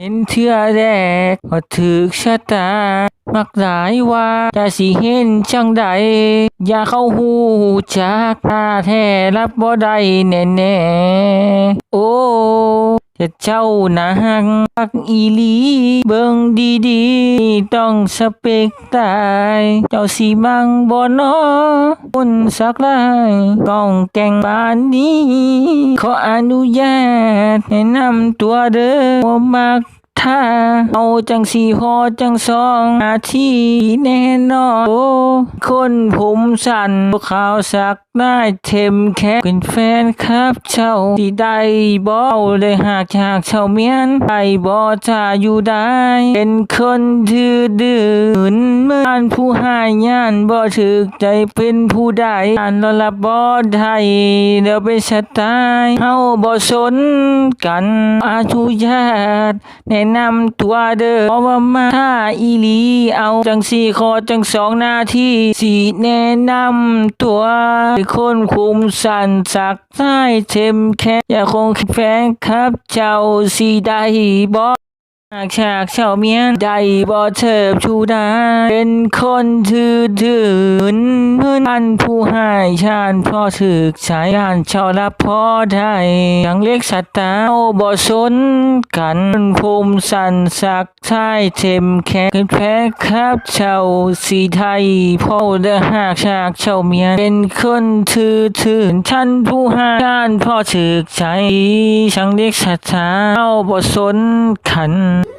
เห็นเทื่อแรกว่าถึกชะตา มักหลายว่าจะสิเห็นจังใด อย่าเข้าหูจากตาแท้รับบ่ได้แน่แน่ๆโอ้ จะเจ้านะฮักฮักอีลี เบิ่งดีๆ ต้องสเปกตาย เจ้าสีมังบ่นอคนสักลายก้องแกงบานนี้ ขออนุญาตแนะนำตัวเด้อมัก ถ้าเอาจังสีพอจังสองอาทีแน่นอนโอ้คนผมสั่นขาวสักได้เทมแค่เป็นแฟนครับเจ้าที่ได้บ่เลยหากจากเจ้าเมียนไปบ่จะอยู่ได้ เป็นคนดื้อดื้อเมื่ออันผู้หายยานบ่ถึกใจเป็นผู้ใดอันรลับบ่ได้เดี๋ยวเป็นสไตล์เฮาบ่สนกันอาทุญาตแนะนำตัวเด้อเพราะว่ามาถ้าอีหลีเอาจังสี่คอจังสองนาทีสีแนะนำตัวคนคุมสันสักใต้เทมแค่อย่าคงแฟนครับเจ้าสีได้บอ หากฉากเช่าเมียนได้บ่เถิบชูได้เป็นคนถือถืนเพื่อนอันผู้ใหายชาญพ่อถึกสายานช่ารับพ่อได้ยังเล็กสัตว์ตาเอาบ่สนกันภูมิสันสักใช่เทมแค่แพ้ครับเช่าสีไทยพ่อเด้อหากฉากเช่าเมียนเป็นคนถือถืนท่านผู้ใหายชาญพ่อถึกใจช่างเล็กสัตว์ตาเอาบ่สนขัน